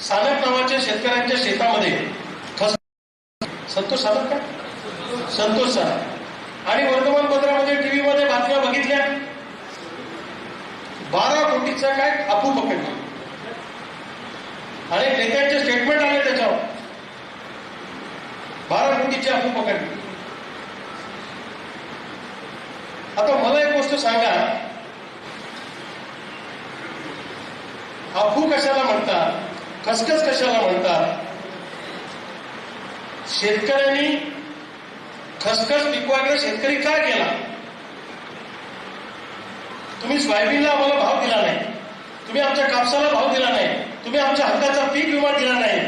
साधक नावाच्या शेतकऱ्यांच्या शेतामध्ये संतोष साधक का? बातम्या बघितल्या. बारा कोटीचा काय अफू पकडला. अनेक नेत्यांचे स्टेटमेंट आले त्याच्यावर. बारा कोटीची अफू पकडली. आता मला एक गोष्ट सांगा. अफू कशाला म्हणतात? खसखस कशाला म्हणतात? शेतकऱ्यांनी खसखस पिकवायला शेतकरी का केला तुम्ही सोयाबीनला आम्हाला भाव दिला नाही. तुम्ही आमच्या कापसाला भाव दिला नाही. तुम्ही आमच्या हक्काचा पीक विमा दिला नाही.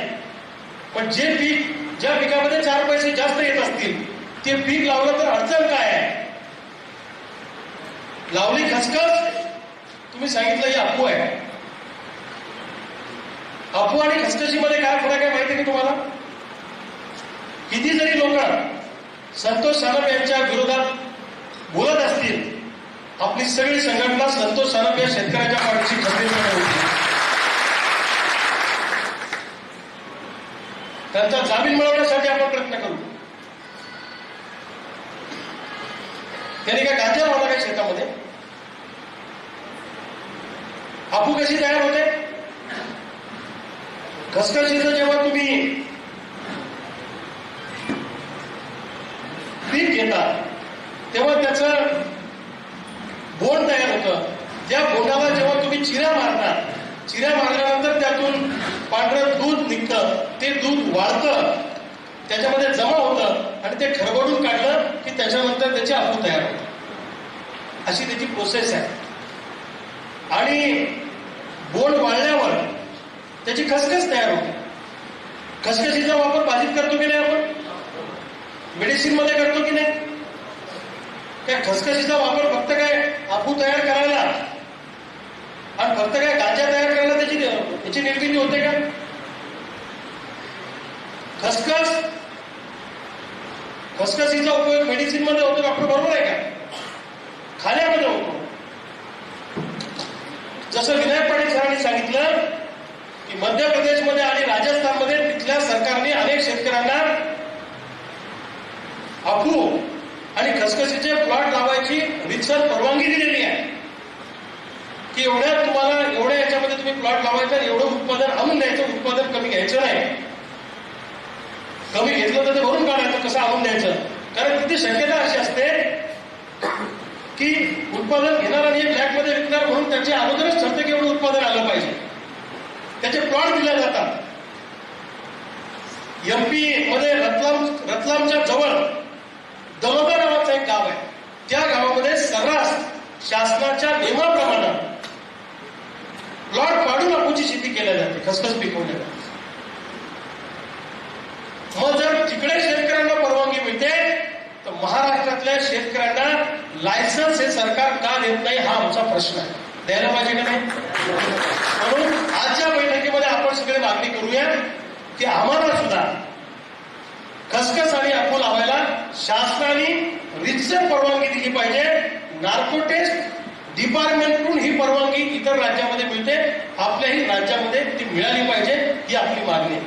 पण जे पीक ज्या पिकामध्ये चार पैसे जास्त येत असतील ते पीक लावलं तर अडचण काय आहे? लावली खसखस? तुम्ही सांगितलं ही अफू आहे. अफू आणि खसखशीमध्ये काय फरक आहे माहिती का तुम्हाला? किती जरी लोक संतोष सानप यांच्या विरोधात बोलत असतील आपली सगळी संघटना संतोष सानप या शेतकऱ्याच्या पाठीशी खंबीरपणे होती. त्यांचा जामीन मिळवण्यासाठी आपण प्रयत्न करू. त्यांनी काय गांजा लावला काय शेतामध्ये? आपू कशी तयार होते? खसखशीचं जेव्हा तुम्ही. पीक घेता तेव्हा त्याचं बोंड तयार होतं. त्या बोंडाला जेव्हा तुम्ही चिऱ्या मारता चिऱ्या मारल्यानंतर त्यातून पांढरं दूध निघतं. ते दूध वाळतं. त्याच्यामध्ये जमा होतं आणि ते खरबडून काढलं की त्याच्यानंतर त्याची अफू तयार होते. अशी त्याची प्रोसेस आहे. आणि खसखस तयार होते? खसखशीचा वापर भाजीत करतो की नाही आपण? मेडिसिनमध्ये करतो की नाही? त्या खसखशीचा वापर फक्त काय आपू तयार करायला? आणि फक्त काय गांजा तयार करायला त्याची त्याची निर्मिती होते का? खसखस? खसखसीचा उपयोग मेडिसिनमध्ये होतो डॉक्टर बरोबर आहे का? खाण्यामध्ये होतो. जसं विनायक पाटील सरांनी सांगितलं की मध्य प्रदेशमध्ये आणि राजस्थानमध्ये तिथल्या सरकारने अनेक शेतकऱ्यांना अफू आणि खसखशीचे प्लॉट लावायची रितसर परवानगी दिलेली आहे. की एवढ्या तुम्हाला एवढ्या याच्यामध्ये तुम्ही प्लॉट लावायचा एवढं उत्पादन आणून द्यायचं उत्पादन कमी घ्यायचं नाही. कमी घेतलं तर ते भरून काढायचं कसं आणून द्यायचं? कारण तिथे शक्यता अशी असते की उत्पादन घेणार आणि ब्लॅकमध्ये विकणार म्हणून त्याचे अगोदरच ठरतं की एवढं उत्पादन आलं पाहिजे. त्याचे प्लॉट दिले जातात. एमपी मध्ये रतलाम रतलामच्या जवळ दलोदा नावाचं एक गाव आहे. त्या गावामध्ये सर्रास शासनाच्या नियमाप्रमाणे प्लॉट पाडून अपूची शेती केल्या जाते खसखस पिकवल्या जाते. मग जर तिकडे शेतकऱ्यांना परवानगी मिळते तर महाराष्ट्रातल्या शेतकऱ्यांना लायसन्स हे सरकार का देत नाही हा आमचा प्रश्न आहे. द्यायला पाहिजे का नाही? म्हणून आजच्या बैठकीमध्ये आपण सगळे मागणी करूया की आम्हाला सुद्धा खसखस आणि अफू लावायला शासनाने रितसर परवानगी दिली पाहिजे. नार्को टेस्ट डिपार्टमेंटकडून ही परवानगी इतर राज्यामध्ये मिळते. आपल्याही राज्यामध्ये ती मिळाली पाहिजे ही आपली मागणी आहे.